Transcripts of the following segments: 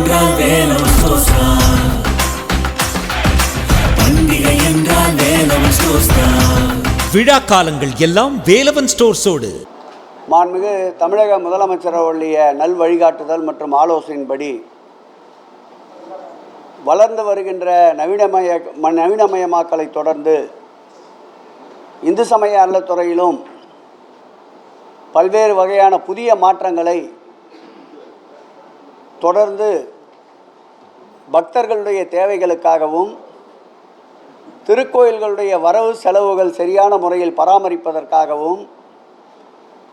என்றால் வேலவன் ஸ்டோர்ஸ் தான் பண்டிகை என்றால் வேலவன் ஸ்டோர்ஸ் தான் விழா காலங்கள் எல்லாம் வேலவன் ஸ்டோர்ஸோடு. மாண்புமிகு தமிழக முதலமைச்சர் அவருடைய நல் வழிகாட்டுதல் மற்றும் ஆலோசனையின்படி வளர்ந்து வருகின்ற நவீனமய ம- நவீனமயமாக்கலை தொடர்ந்து இந்து சமய அறத்துறையிலும் பல்வேறு வகையான புதிய மாற்றங்களை தொடர்ந்து பக்தர்களுடைய தேவைகளுக்காகவும் திருக்கோயில்களுடைய வரவு செலவுகள் சரியான முறையில் பராமரிப்பதற்காகவும்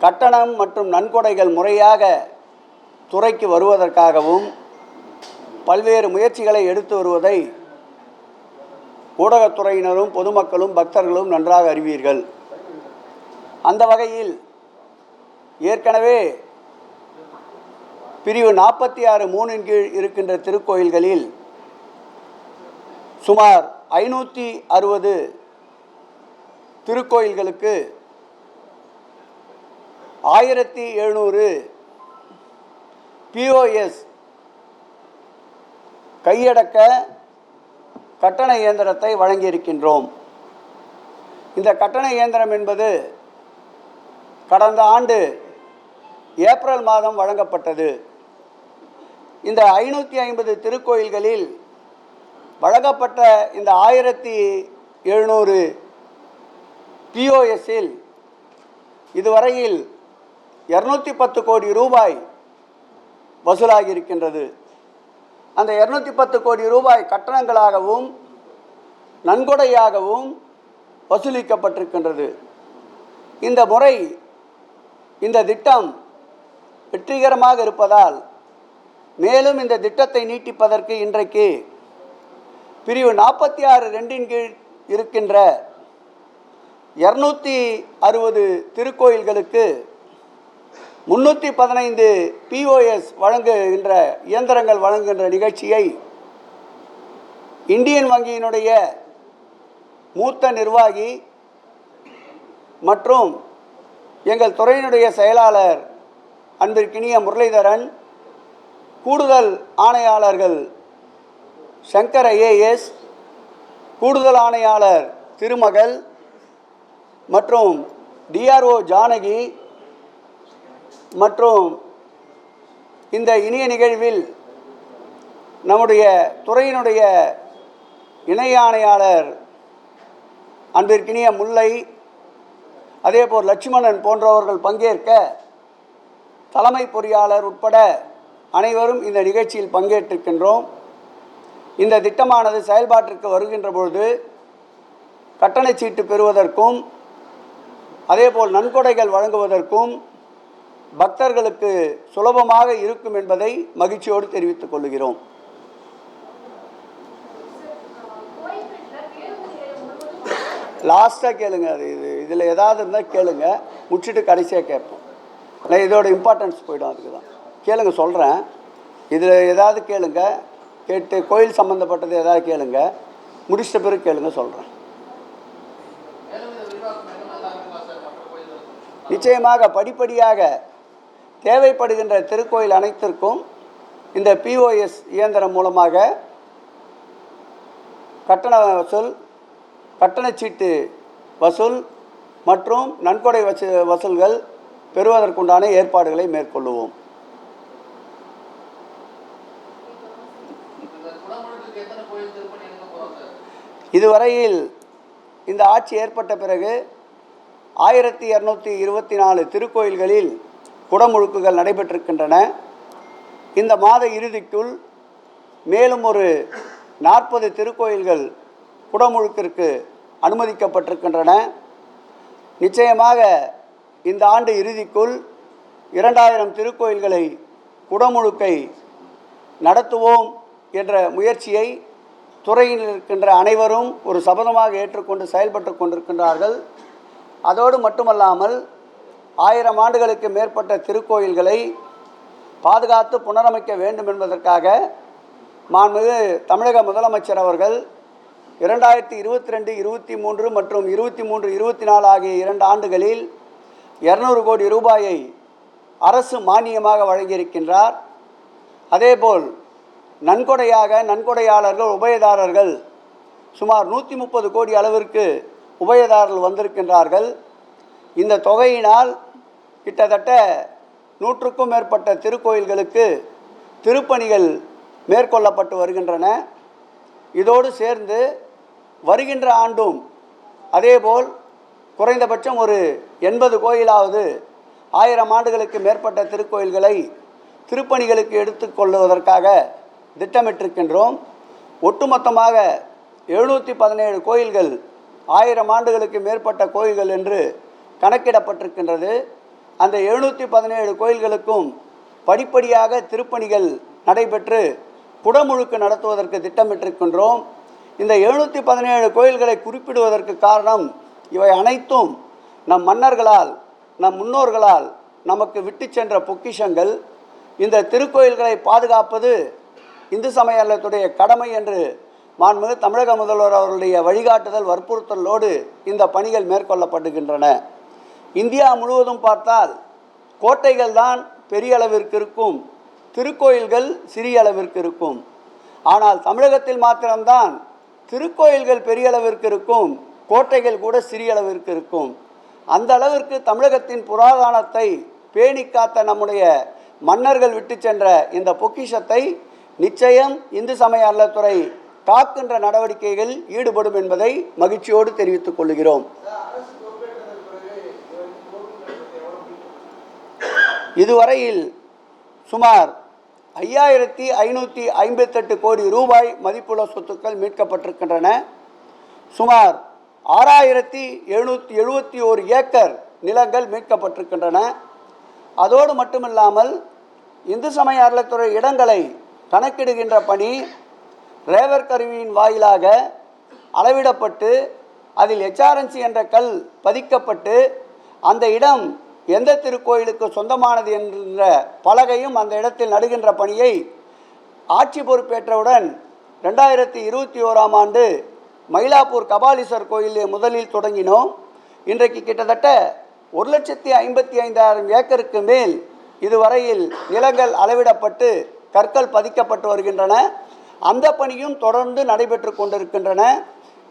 கட்டணம் மற்றும் நன்கொடைகள் முறையாக துறைக்கு வருவதற்காகவும் பல்வேறு முயற்சிகளை எடுத்து வருவதை ஊடகத்துறையினரும் பொதுமக்களும் பக்தர்களும் நன்றாக அறிவீர்கள். அந்த வகையில் ஏற்கனவே பிரிவு நாற்பத்தி ஆறு மூணின் கீழ் இருக்கின்ற திருக்கோயில்களில் சுமார் ஐநூற்றி அறுபது திருக்கோயில்களுக்கு ஆயிரத்தி எழுநூறு பிஓஎஸ் கையடக்க கட்டண இயந்திரத்தை வழங்கியிருக்கின்றோம். இந்த கட்டண இயந்திரம் என்பது கடந்த ஆண்டு ஏப்ரல் மாதம் வழங்கப்பட்டது. இந்த ஐநூற்றி ஐம்பது திருக்கோயில்களில் வழங்கப்பட்ட இந்த ஆயிரத்தி எழுநூறு பிஓஎஸ்ஸில் இதுவரையில் இரநூத்தி பத்து கோடி ரூபாய் வசூலாகி இருக்கின்றது அந்த இரநூத்தி பத்து கோடி ரூபாய் கட்டணங்களாகவும் நன்கொடையாகவும் வசூலிக்கப்பட்டிருக்கின்றது. இந்த முறை இந்த திட்டம் வெற்றிகரமாக இருப்பதால் மேலும் இந்த திட்டத்தை நீட்டிப்பதற்கு இன்றைக்கு பிரிவு நாற்பத்தி ஆறு ரெண்டின் கீழ் இருக்கின்ற இரநூத்தி அறுபது திருக்கோயில்களுக்கு முன்னூற்றி பதினைந்து பிஓஎஸ் வழங்குகின்ற இயந்திரங்கள் வழங்குகின்ற நிகழ்ச்சியை இந்தியன் வங்கியினுடைய மூத்த நிர்வாகி மற்றும் எங்கள் துறையினுடைய செயலாளர் அன்பிற்கினிய முரளிதரன் கூடுதல் ஆணையாளர்கள் சங்கர ஏஎஸ் கூடுதல் ஆணையாளர் திருமகள் மற்றும் டிஆர்ஓ ஜானகி மற்றும் இந்த இனிய நிகழ்வில் நம்முடைய துறையினுடைய இணை ஆணையாளர் அன்பிற்கினிய முல்லை அதேபோல் லட்சுமணன் போன்றவர்கள் பங்கேற்க தலைமை பொறியாளர் உட்பட அனைவரும் இந்த நிகழ்ச்சியில் பங்கேற்றிருக்கின்றோம். இந்த திட்டமானது செயல்பாட்டிற்கு வருகின்ற பொழுது கட்டணச்சீட்டு பெறுவதற்கும் அதேபோல் நன்கொடைகள் வழங்குவதற்கும் பக்தர்களுக்கு சுலபமாக இருக்கும் என்பதை மகிழ்ச்சியோடு தெரிவித்துக் கொள்கிறோம். லாஸ்ட்டாக கேளுங்க அது இது இதில் ஏதாவது இருந்தால் கேளுங்க. முடிச்சுட்டு கடைசியாக கேட்போம். இதோட இம்பார்ட்டன்ஸ் போயிடும் அதுக்கு தான் கேளுங்க சொல்கிறேன் இதில் ஏதாவது கேளுங்க. கேட்டு கோயில் சம்மந்தப்பட்டது ஏதாவது கேளுங்க. முடிச்சிட்ட பிறகு கேளுங்க சொல்கிறேன் நிச்சயமாக படிப்படியாக தேவைப்படுகின்ற திருக்கோயில் அனைத்திற்கும் இந்த பிஓஎஸ் இயந்திரம் மூலமாக கட்டண வசூல் கட்டணச்சீட்டு வசூல் மற்றும் நன்கொடை வசூல்கள் பெறுவதற்குண்டான ஏற்பாடுகளை மேற்கொள்ளுவோம். இதுவரையில் இந்த ஆட்சி ஏற்பட்ட பிறகு ஆயிரத்தி இரநூத்தி இருபத்தி நாலு திருக்கோயில்களில் குடமுழுக்குகள் நடைபெற்றிருக்கின்றன. இந்த மாத இறுதிக்குள் மேலும் ஒரு நாற்பது திருக்கோயில்கள் குடமுழுக்கிற்கு அனுமதிக்கப்பட்டிருக்கின்றன. நிச்சயமாக இந்த ஆண்டு இறுதிக்குள் இரண்டாயிரம் திருக்கோயில்களை குடமுழுக்கை நடத்துவோம் என்ற முயற்சியை துறையில் இருக்கின்ற அனைவரும் ஒரு சபதமாக ஏற்றுக்கொண்டு செயல்பட்டு கொண்டிருக்கின்றார்கள். அதோடு மட்டுமல்லாமல் ஆயிரம் ஆண்டுகளுக்கு மேற்பட்ட திருக்கோயில்களை பாதுகாத்து புனரமைக்க வேண்டும் என்பதற்காக மாண்புமிகு தமிழக முதலமைச்சர் அவர்கள் இரண்டாயிரத்தி இருபத்தி ரெண்டு இருபத்தி மூன்று மற்றும் இருபத்தி மூன்று இருபத்தி நாலு ஆகிய இரண்டு ஆண்டுகளில் இரநூறு கோடி ரூபாயை அரசு மானியமாக வழங்கியிருக்கின்றார். அதேபோல் நன்கொடையாக நன்கொடையாளர்கள் உபயதாரர்கள் சுமார் நூற்றி முப்பது கோடி அளவிற்கு உபயதாரர்கள் வந்திருக்கின்றார்கள். இந்த தொகையினால் கிட்டத்தட்ட நூற்றுக்கும் மேற்பட்ட திருக்கோயில்களுக்கு திருப்பணிகள் மேற்கொள்ளப்பட்டு வருகின்றன. இதோடு சேர்ந்து வருகின்ற ஆண்டும் அதேபோல் குறைந்தபட்சம் ஒரு எண்பது கோயிலாவது ஆயிரம் ஆண்டுகளுக்கு மேற்பட்ட திருக்கோயில்களை திருப்பணிகளுக்கு எடுத்துக்கொள்வதற்காக திட்டமிட்டிருக்கின்றோம். ஒட்டுமொத்தமாக எழுநூற்றி பதினேழு கோயில்கள் ஆயிரம் ஆண்டுகளுக்கு மேற்பட்ட கோயில்கள் என்று கணக்கிடப்பட்டிருக்கின்றது. அந்த எழுநூற்றி பதினேழு கோயில்களுக்கும் படிப்படியாக திருப்பணிகள் நடைபெற்று குடமுழுக்கு நடத்துவதற்கு திட்டமிட்டிருக்கின்றோம். இந்த எழுநூற்றி பதினேழு கோயில்களை குறிப்பிடுவதற்கு காரணம் இவை அனைத்தும் நம் மன்னர்களால் நம் முன்னோர்களால் நமக்கு விட்டு சென்ற பொக்கிஷங்கள். இந்த திருக்கோயில்களை பாதுகாப்பது இந்து சமய அறத்துடைய கடமை என்று மாண்புமிகு தமிழக முதல்வர் அவர்களுடைய வழிகாட்டுதல் வற்புறுத்தலோடு இந்த பணிகள் மேற்கொள்ளப்படுகின்றன. இந்தியா முழுவதும் பார்த்தால் கோட்டைகள் தான் பெரிய அளவிற்கு இருக்கும் திருக்கோயில்கள் சிறிய அளவிற்கு இருக்கும். ஆனால் தமிழகத்தில் மாத்திரம்தான் திருக்கோயில்கள் பெரிய அளவிற்கு இருக்கும் கோட்டைகள் கூட சிறிய அளவிற்கு இருக்கும். அந்த அளவிற்கு தமிழகத்தின் புராதனத்தை பேணி காத்த நம்முடைய மன்னர்கள் விட்டு சென்ற இந்த பொக்கிஷத்தை நிச்சயம் இந்து சமய அறத்துறை காக்கின்ற நடவடிக்கைகள் ஈடுபடும் என்பதை மகிழ்ச்சியோடு தெரிவித்துக் கொள்கிறோம். இதுவரையில் சுமார் ஐயாயிரத்தி ஐநூற்றி ஐம்பத்தெட்டு கோடி ரூபாய் மதிப்புள்ள சொத்துக்கள் மீட்கப்பட்டிருக்கின்றன. சுமார் ஆறாயிரத்தி எழுநூற்றி எழுபத்தி ஓரு ஏக்கர் நிலங்கள் மீட்கப்பட்டிருக்கின்றன. அதோடு மட்டுமில்லாமல் இந்து சமய அறத்துறை இடங்களை கணக்கிடுகின்ற பணி ரேவர் கருவியின் வாயிலாக அளவிடப்பட்டு அதில் எச்ஆர்என்சி என்ற கல் பதிக்கப்பட்டு அந்த இடம் எந்த திருக்கோயிலுக்கு சொந்தமானது என்ற பலகையும் அந்த இடத்தில் நடுகின்ற பணியை ஆட்சி பொறுப்பேற்றவுடன் ரெண்டாயிரத்தி இருபத்தி ஓராம் ஆண்டு மயிலாப்பூர் கபாலீஸ்வர் கோயிலில் முதலில் தொடங்கினோம். இன்றைக்கு கிட்டத்தட்ட ஒரு லட்சத்தி ஐம்பத்தி ஐந்தாயிரம் ஏக்கருக்கு மேல் இதுவரையில் நிலங்கள் அளவிடப்பட்டு கற்கள் பதிக்கப்பட்டு வருகின்றன. அந்த பணியும் தொடர்ந்து நடைபெற்று கொண்டிருக்கின்றன.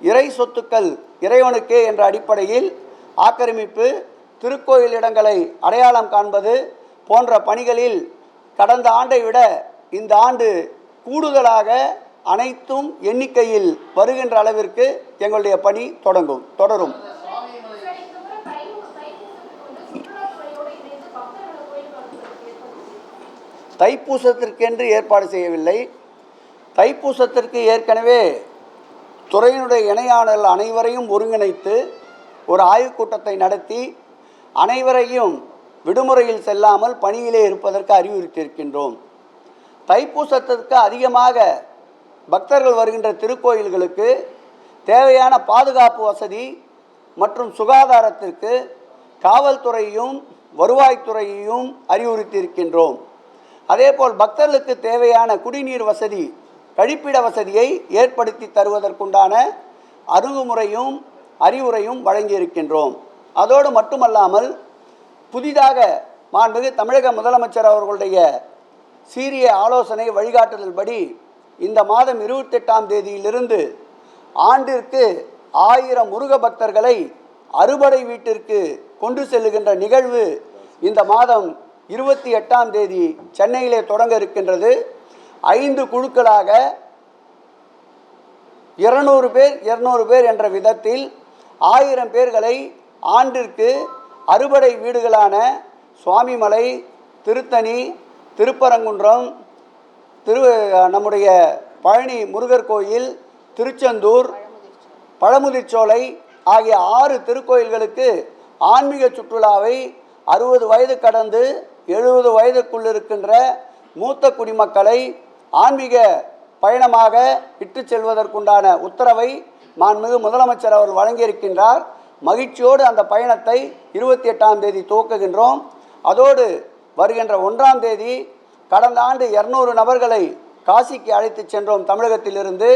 இறை சொத்துக்கள் இறைவனுக்கே என்ற அடிப்படையில் ஆக்கிரமிப்பு திருக்கோயில் இடங்களை அடையாளம் காண்பது போன்ற பணிகளில் கடந்த ஆண்டை விட இந்த ஆண்டு கூடுதலாக அனைத்தும் எண்ணிக்கையில் வருகின்ற அளவிற்கு எங்களுடைய பணி தொடங்கும் தொடரும் சரி, இந்த முறை தை- தைப்பூசத்துக்கு வந்து சுற்றுலாத்துறையோடு இணைந்து பக்தர்களை கோயிலுக்கு அனுப்புவதற்கு ஏற்படுத்தி தைப்பூசத்திற்கென்று ஏற்பாடு செய்யவில்லை. தைப்பூசத்திற்கு ஏற்கனவே துறையினுடைய இணையாளர்கள் அனைவரையும் ஒருங்கிணைத்து ஒரு ஆய்வுக் கூட்டத்தை நடத்தி அனைவரையும் விடுமுறையில் செல்லாமல் பணியிலே இருப்பதற்கு அறிவுறுத்தியிருக்கின்றோம். தைப்பூசத்திற்கு அதிகமாக பக்தர்கள் வருகின்ற திருக்கோயில்களுக்கு தேவையான பாதுகாப்பு வசதி மற்றும் சுகாதாரத்திற்கு காவல்துறையும் வருவாய்த்துறையையும் அறிவுறுத்தியிருக்கின்றோம். அதேபோல் பக்தர்களுக்கு தேவையான குடிநீர் வசதி கழிப்பிட வசதியை ஏற்படுத்தி தருவதற்குண்டான அணுகுமுறையும் அறிவுரையும் வழங்கியிருக்கின்றோம். அதோடு மட்டுமல்லாமல் புதிதாக மாண்புமிகு தமிழக முதலமைச்சர் அவர்களுடைய சீரிய ஆலோசனை வழிகாட்டுதல்படி இந்த மாதம் இருபத்தெட்டாம் தேதியிலிருந்து ஆண்டிற்கு ஆயிரம் முருக பக்தர்களை அறுபடை வீட்டிற்கு கொண்டு செல்லுகின்ற நிகழ்வு இந்த மாதம் இருபத்தி எட்டாம் தேதி சென்னையிலே தொடங்க இருக்கின்றது. ஐந்து குழுக்களாக இருநூறு பேர் இருநூறு பேர் என்ற விதத்தில் ஆயிரம் பேர்களை ஆண்டிற்கு அறுபடை வீடுகளான சுவாமிமலை திருத்தணி திருப்பரங்குன்றம் திரு நம்முடைய பழனி முருகர் கோயில் திருச்செந்தூர் பழமுதிர்ச்சோலை ஆகிய ஆறு திருக்கோயில்களுக்கு ஆன்மீக சுற்றுலாவை அறுபது வயது கடந்து எழுபது வயதுக்குள் இருக்கின்ற மூத்த குடிமக்களை ஆன்மீக பயணமாக இட்டு செல்வதற்குண்டான உத்தரவை மாண்புமிகு முதலமைச்சர் அவர் வழங்கியிருக்கின்றார். மகிழ்ச்சியோடு அந்த பயணத்தை இருபத்தி எட்டாம் தேதி துவக்குகின்றோம். அதோடு வருகின்ற ஒன்றாம் தேதி கடந்த ஆண்டு இரநூறு நபர்களை காசிக்கு அழைத்து சென்றோம் தமிழகத்திலிருந்து.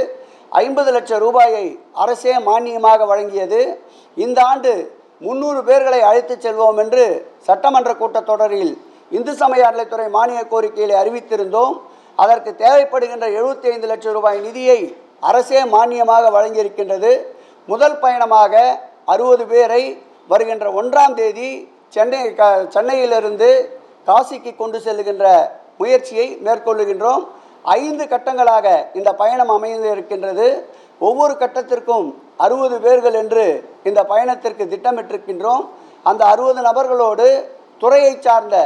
ஐம்பது லட்சம் ரூபாயை அரசே மானியமாக வழங்கியது. இந்த ஆண்டு முன்னூறு பேர்களை அழைத்து செல்வோம் என்று சட்டமன்ற கூட்டத்தொடரில் இந்து சமய அறநிலைத்துறை மானிய கோரிக்கைகளை அறிவித்திருந்தோம். அதற்கு தேவைப்படுகின்ற 75 லட்சம் ரூபாய் நிதியை அரசே மானியமாக வழங்கியிருக்கின்றது. முதல் பயணமாக அறுபது பேரை வருகின்ற ஒன்றாம் தேதி சென்னை க சென்னையிலிருந்து காசிக்கு கொண்டு செல்லுகின்ற முயற்சியை மேற்கொள்ளுகின்றோம். ஐந்து கட்டங்களாக இந்த பயணம் அமைந்து இருக்கின்றது ஒவ்வொரு கட்டத்திற்கும் அறுபது பேர்கள் என்று இந்த பயணத்திற்கு திட்டமிட்டிருக்கின்றோம். அந்த அறுபது நபர்களோடு துறையை சார்ந்த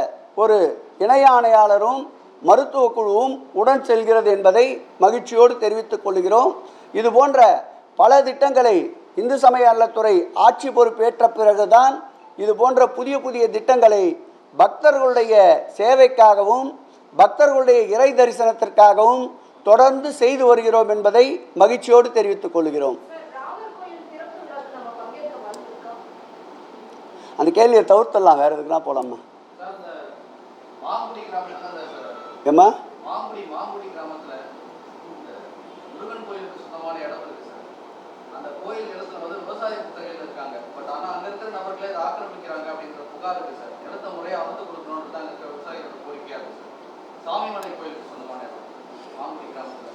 ஒரு இணை ஆணையாளரும் மருத்துவ குழுவும் உடன் செல்கிறது என்பதை மகிழ்ச்சியோடு தெரிவித்துக் கொள்கிறோம். இது போன்ற பல திட்டங்களை இந்து சமய அறத்துறை ஆட்சி பொறுப்பேற்ற பிறகுதான் இது போன்ற புதிய புதிய திட்டங்களை பக்தர்களுடைய சேவைக்காகவும் பக்தர்களுடைய இறை தரிசனத்திற்காகவும் தொடர்ந்து செய்து வருகிறோம் என்பதை மகிழ்ச்சியோடு தெரிவித்துக் கொள்கிறோம். அந்த கேள்வியை தவிர்த்தலாம் வேறு எதுக்குன்னா போலாமா சார் இந்த மாங்குடி கிராமத்துல தான் சார் ஏம்மா?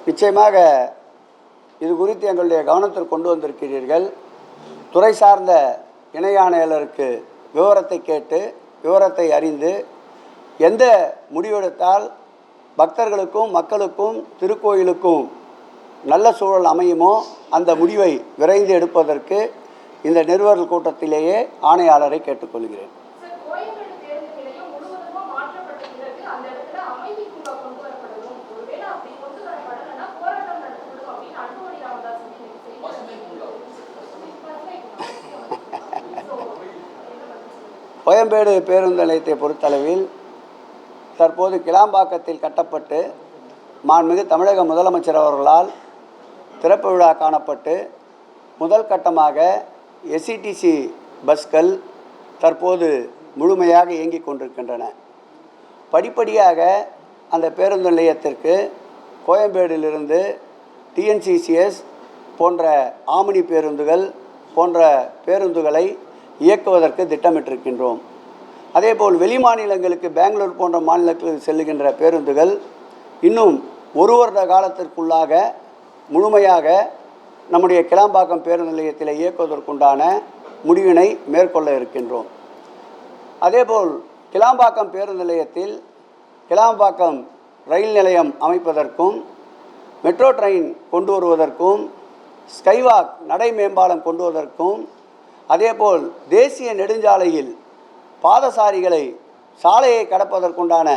நிச்சயமாக இது குறித்து எங்களுடைய கவனத்தில் கொண்டு வந்திருக்கிறீர்கள். துறை சார்ந்த இணை ஆணையாளருக்கு விவரத்தை கேட்டு விவரத்தை அறிந்து எந்த முடிவெடுத்தால் பக்தர்களுக்கும் மக்களுக்கும் திருக்கோயிலுக்கும் நல்ல சூழல் அமையுமோ அந்த முடிவை விரைந்து எடுப்பதற்கு இந்த நிறுவனர்கள் கூட்டத்திலேயே ஆணையாளரை கேட்டுக்கொள்கிறேன்? கோயம்பேடு பேருந்து நிலையத்தை பொறுத்தளவில் தற்போது கிளாம்பாக்கத்தில் கட்டப்பட்டு மாண்புமிகு தமிழக முதலமைச்சர் அவர்களால் திறப்பு விழா காணப்பட்டு முதல் கட்டமாக எஸ்சிடிசி பஸ்கள் தற்போது முழுமையாக இயங்கிக் கொண்டிருக்கின்றன. படிப்படியாக அந்த பேருந்து நிலையத்திற்கு கோயம்பேடிலிருந்து டிஎன்சிசிஎஸ் போன்ற ஆமினி பேருந்துகள் போன்ற பேருந்துகளை இயக்குவதற்கு திட்டமிட்டிருக்கின்றோம். அதேபோல் வெளி மாநிலங்களுக்கு பெங்களூர் போன்ற மாநிலங்களுக்கு செல்லுகின்ற பேருந்துகள் இன்னும் ஒரு வருட காலத்திற்குள்ளாக முழுமையாக நம்முடைய கிளாம்பாக்கம் பேருந்து நிலையத்தில் இயக்குவதற்குண்டான முடிவினை மேற்கொள்ள இருக்கின்றோம். அதேபோல் கிளாம்பாக்கம் பேருந்து நிலையத்தில் கிளாம்பாக்கம் ரயில் நிலையம் அமைப்பதற்கும் மெட்ரோ ட்ரெயின் கொண்டு வருவதற்கும் ஸ்கைவாக் நடை மேம்பாலம் கொண்டு வருவதற்கும் அதேபோல் தேசிய நெடுஞ்சாலையில் பாதசாரிகளை சாலையை கடப்பதற்குண்டான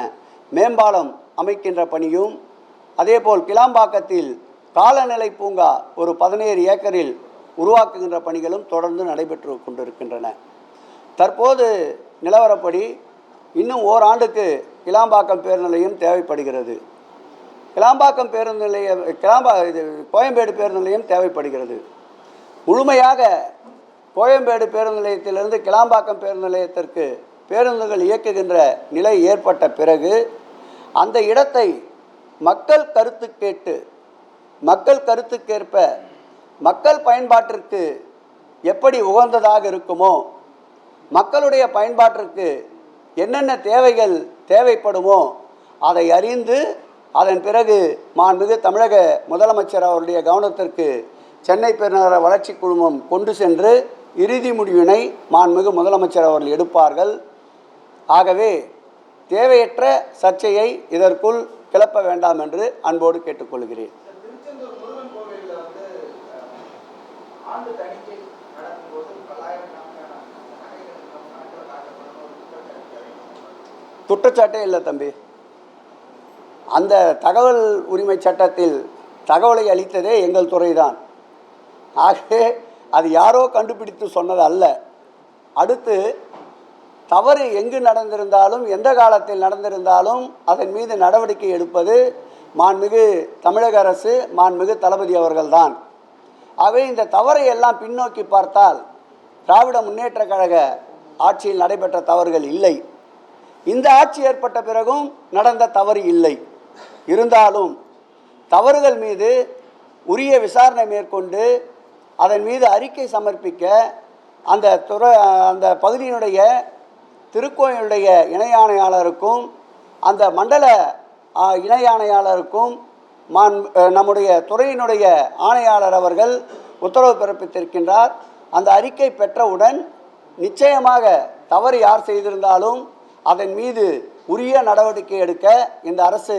மேம்பாலம் அமைக்கின்ற பணியும் அதேபோல் கிளாம்பாக்கத்தில் காலநிலை பூங்கா ஒரு பதினேழு ஏக்கரில் உருவாக்குகின்ற பணிகளும் தொடர்ந்து நடைபெற்று கொண்டிருக்கின்றன. தற்போது நிலவரப்படி இன்னும் ஓராண்டுக்கு கிளாம்பாக்கம் பேருந்து நிலையம் தேவைப்படுகிறது. கிளாம்பாக்கம் பேருந்து நிலையம் கிளாம்பா இது கோயம்பேடு பேருந்து நிலையம் தேவைப்படுகிறது. முழுமையாக கோயம்பேடு பேருந்து நிலையத்திலிருந்து கிளாம்பாக்கம் பேருந்து நிலையத்திற்கு பேருந்துகள் இயக்குகின்ற நிலை ஏற்பட்ட பிறகு அந்த இடத்தை மக்கள் கருத்து கேட்டு மக்கள் கருத்துக்கேற்ப மக்கள் பயன்பாட்டிற்கு எப்படி உகந்ததாக இருக்குமோ மக்களுடைய பயன்பாட்டிற்கு என்னென்ன தேவைகள் தேவைப்படுமோ அதை அறிந்து அதன் பிறகு மாண்புமிகு தமிழக முதலமைச்சர் அவருடைய கவனத்திற்கு சென்னை பெருநகர வளர்ச்சி குழுமம் கொண்டு சென்று இறுதி முடிவினை மாண்புமிகு முதலமைச்சர் அவர்கள் எடுப்பார்கள். ஆகவே தேவையற்ற சர்ச்சையை இதற்குள் கிளப்ப வேண்டாம் என்று அன்போடு கேட்டுக்கொள்கிறேன். குற்றச்சாட்டே இல்லை தம்பி. அந்த தகவல் உரிமை சட்டத்தில் தகவலை அளித்ததே எங்கள் துறைதான். ஆகவே அது யாரோ கண்டுபிடித்து சொன்னது அல்ல அடுத்து தவறு எங்கு நடந்திருந்தாலும் எந்த காலத்தில் நடந்திருந்தாலும் அதன் மீது நடவடிக்கை எடுப்பது மாண்புமிகு தமிழக அரசு மாண்புமிகு தளபதி அவர்கள்தான். ஆகவே இந்த தவறை எல்லாம் பின்னோக்கி பார்த்தால் திராவிட முன்னேற்ற கழக ஆட்சியில் நடைபெற்ற தவறுகள் இல்லை. இந்த ஆட்சி ஏற்பட்ட பிறகும் நடந்த தவறு இல்லை. இருந்தாலும் தவறுகள் மீது உரிய விசாரணை மேற்கொண்டு அதன் மீது அறிக்கை சமர்ப்பிக்க அந்த துறை அந்த பகுதியினுடைய திருக்கோயிலுடைய இணை ஆணையாளருக்கும் அந்த மண்டல ஆ, இணை ஆணையாளருக்கும் மான் நம்முடைய துறையினுடைய ஆணையாளர் அவர்கள் உத்தரவு பிறப்பித்திருக்கின்றார். அந்த அறிக்கை பெற்றவுடன் நிச்சயமாக தவறு யார் செய்திருந்தாலும் அதன் மீது உரிய நடவடிக்கை எடுக்க இந்த அரசு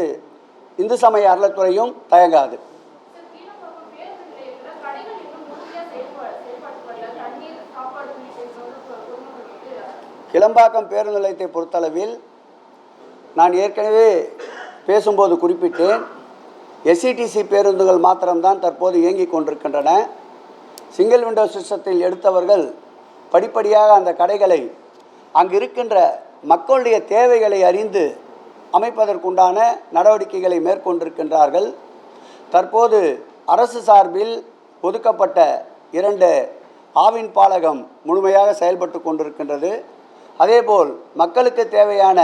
இந்து சமய அறத்துறையும் தயங்காது சார் கீழப்பாக்கம் பேருந்து நிலையத்துல கடைகள் இன்னும் முழுமையா செயல்பா- செயல்பாட்டு வரல தண்ணீர் சாப்பாடு உள்ளிட்ட பொருட்களுக்கு கிளம்பாக்கம் பேருந்து நிலையத்தை பொறுத்தளவில் நான் ஏற்கனவே பேசும்போது குறிப்பிட்டேன். எஸ்சிடிசி பேருந்துகள் மாத்திரம்தான் தற்போது இயங்கிக் கொண்டிருக்கின்றன. சிங்கிள் விண்டோ சிஸ்டத்தில் எடுத்தவர்கள் படிப்படியாக அந்த கடைகளை அங்கு இருக்கின்ற மக்களுடைய தேவைகளை அறிந்து அமைப்பதற்குண்டான நடவடிக்கைகளை மேற்கொண்டிருக்கின்றார்கள். தற்போது அரசு சார்பில் ஒதுக்கப்பட்ட இரண்டு ஆவின் பாலகம் முழுமையாக செயல்பட்டு கொண்டிருக்கின்றது. அதேபோல் மக்களுக்கு தேவையான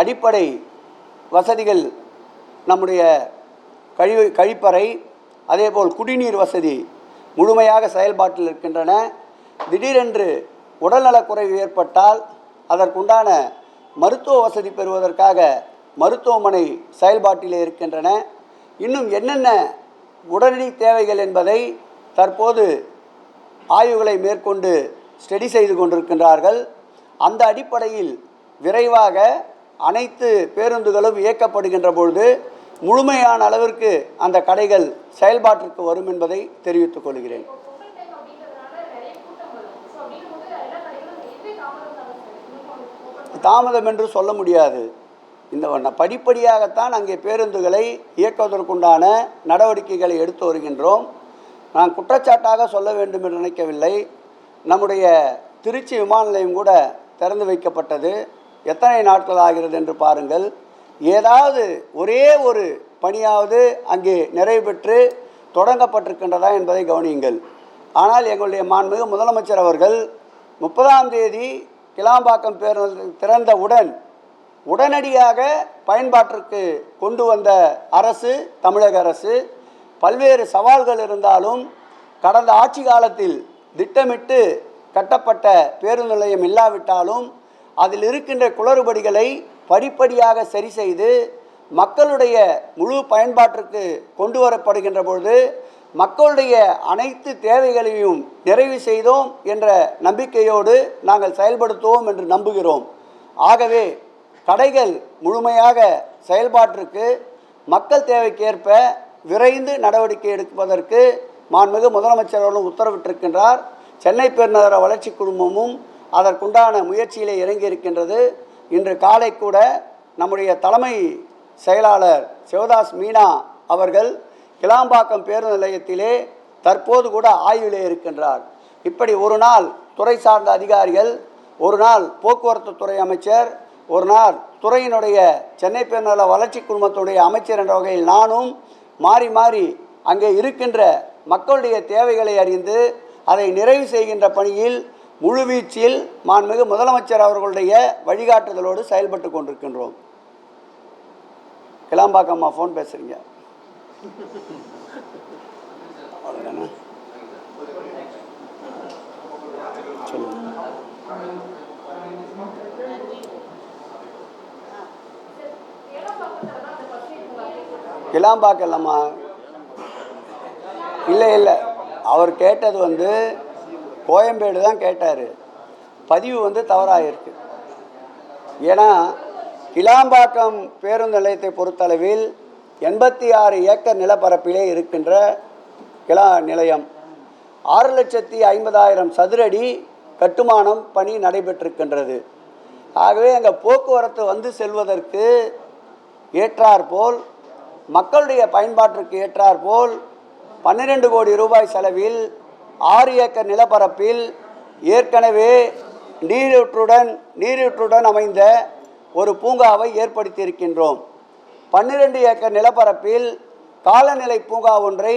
அடிப்படை வசதிகள் நம்முடைய கழிவு கழிப்பறை அதேபோல் குடிநீர் வசதி முழுமையாக செயல்பாட்டில் இருக்கின்றன. திடீரென்று உடல்நலக்குறைவு ஏற்பட்டால் அதற்குண்டான மருத்துவ வசதி பெறுவதற்காக மருத்துவமனை செயல்பாட்டிலே இருக்கின்றன. இன்னும் என்னென்ன உடனடி தேவைகள் என்பதை தற்போது ஆய்வுகளை மேற்கொண்டு ஸ்டடி செய்து கொண்டிருக்கின்றார்கள். அந்த அடிப்படையில் விரைவாக அனைத்து பேருந்துகளும் இயக்கப்படுகின்ற பொழுது முழுமையான அளவிற்கு அந்த கடைகள் செயல்பாட்டிற்கு வரும் என்பதை தெரிவித்துக் கொள்கிறேன். தாமதம் என்று சொல்ல முடியாது. இந்த படிப்படியாகத்தான் அங்கே பேருந்துகளை இயக்குவதற்குண்டான நடவடிக்கைகளை எடுத்து வருகின்றோம். நான் குற்றச்சாட்டாக சொல்ல வேண்டும் என்று நினைக்கவில்லை. நம்முடைய திருச்சி விமான நிலையம் கூட திறந்து வைக்கப்பட்டது. எத்தனை நாட்கள் ஆகிறது என்று பாருங்கள். ஏதாவது ஒரே ஒரு பணியாவது அங்கே நிறைவு பெற்று தொடங்கப்பட்டிருக்கின்றதா என்பதை கவனியுங்கள். ஆனால் எங்களுடைய மாண்புமிகு முதலமைச்சர் அவர்கள் முப்பதாம் தேதி கிளாம்பாக்கம் பேருந்து திறந்தவுடன் உடனடியாக பயன்பாட்டிற்கு கொண்டு வந்த அரசு தமிழக அரசு பல்வேறு சவால்கள் இருந்தாலும் கடந்த ஆட்சி காலத்தில் திட்டமிட்டு கட்டப்பட்ட பேருந்து நிலையம் இல்லாவிட்டாலும் அதில் இருக்கின்ற குளறுபடிகளை படிப்படியாக சரி செய்து மக்களுடைய முழு பயன்பாட்டிற்கு கொண்டு வரப்படுகின்ற பொழுது மக்களுடைய அனைத்து தேவைகளையும் நிறைவு செய்தோம் என்ற நம்பிக்கையோடு நாங்கள் செயல்படுத்துவோம் என்று நம்புகிறோம். ஆகவே கடைகள் முழுமையாக செயல்பாட்டிற்கு மக்கள் தேவைக்கேற்ப விரைந்து நடவடிக்கை எடுப்பதற்கு மாண்புமிகு முதலமைச்சர் அவர்களும் உத்தரவிட்டிருக்கின்றார். சென்னை பெருநகர வளர்ச்சி குழுமமும் அதற்குண்டான முயற்சியிலே இறங்கி இருக்கின்றது இன்று காலை கூட நம்முடைய தலைமை செயலாளர் சிவதாஸ் மீனா அவர்கள் கிளாம்பாக்கம் பேருந்து நிலையத்திலே தற்போது கூட ஆய்விலே இருக்கின்றார். இப்படி ஒரு நாள் துறை சார்ந்த அதிகாரிகள் ஒரு நாள் போக்குவரத்து துறை அமைச்சர் ஒரு நாள் துறையினுடைய சென்னை பெருநல வளர்ச்சி குழுமத்துடைய அமைச்சர் என்ற வகையில் நானும் மாறி மாறி அங்கே இருக்கின்ற மக்களுடைய தேவைகளை அறிந்து அதை நிறைவு செய்கின்ற பணியில் முழுவீச்சில் மாண்புமிகு முதலமைச்சர் அவர்களுடைய வழிகாட்டுதலோடு செயல்பட்டு கொண்டிருக்கின்றோம். கிளாம்பாக்கம்மா ஃபோன் பேசுகிறீங்க கிளாம்பாக்கம் இல்லைம்மா இல்லை இல்லை. அவர் கேட்டது வந்து கோயம்பேடு தான் கேட்டார். பதிவு வந்து தவறாகிருக்கு ஏன்னா கிளாம்பாக்கம் பேருந்து நிலையத்தை பொறுத்தளவில் எண்பத்தி ஆறு ஏக்கர் நிலப்பரப்பிலே இருக்கின்ற கிளா நிலையம் ஆறு லட்சத்தி ஐம்பதாயிரம் சதுரடி கட்டுமானம் பணி நடைபெற்றிருக்கின்றது. ஆகவே அங்கே போக்குவரத்து வந்து செல்வதற்கு ஏற்றாற்போல் மக்களுடைய பயன்பாட்டிற்கு ஏற்றாற்போல் பன்னிரெண்டு கோடி ரூபாய் செலவில் ஆறு ஏக்கர் நிலப்பரப்பில் ஏற்கனவே நீரூற்றுடன் நீரூற்றுடன் அமைந்த ஒரு பூங்காவை ஏற்படுத்தியிருக்கின்றோம். பன்னிரெண்டு ஏக்கர் நிலப்பரப்பில் காலநிலை பூங்கா ஒன்றை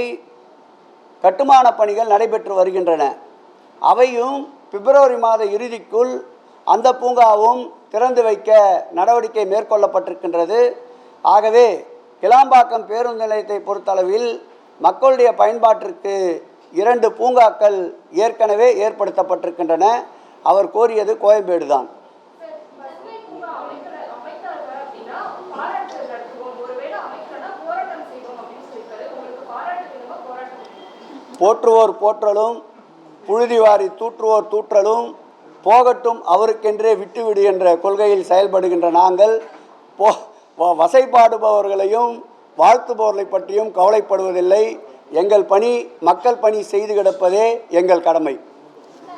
கட்டுமான பணிகள் நடைபெற்று வருகின்றன. அவையும் பிப்ரவரி மாத இறுதிக்குள் அந்த பூங்காவும் திறந்து வைக்க நடவடிக்கை மேற்கொள்ளப்பட்டிருக்கின்றது. ஆகவே கிளாம்பாக்கம் பேருந்து நிலையத்தை பொறுத்தளவில் மக்களுடைய பயன்பாட்டிற்கு இரண்டு பூங்காக்கள் ஏற்கனவே ஏற்படுத்தப்பட்டிருக்கின்றன. அவர் கோரியது கோயம்பேடு தான் போற்றுவோர் போற்றலும் புழுதிவாரி தூற்றுவோர் தூற்றலும் போகட்டும் அவருக்கென்றே விட்டுவிடு என்ற கொள்கையில் செயல்படுகின்ற நாங்கள் போ வசைப்பாடுபவர்களையும் வாழ்த்துபவர்களை பற்றியும் கவலைப்படுவதில்லை. எங்கள் பணி மக்கள் பணி செய்து கிடப்பதே எங்கள் கடமை.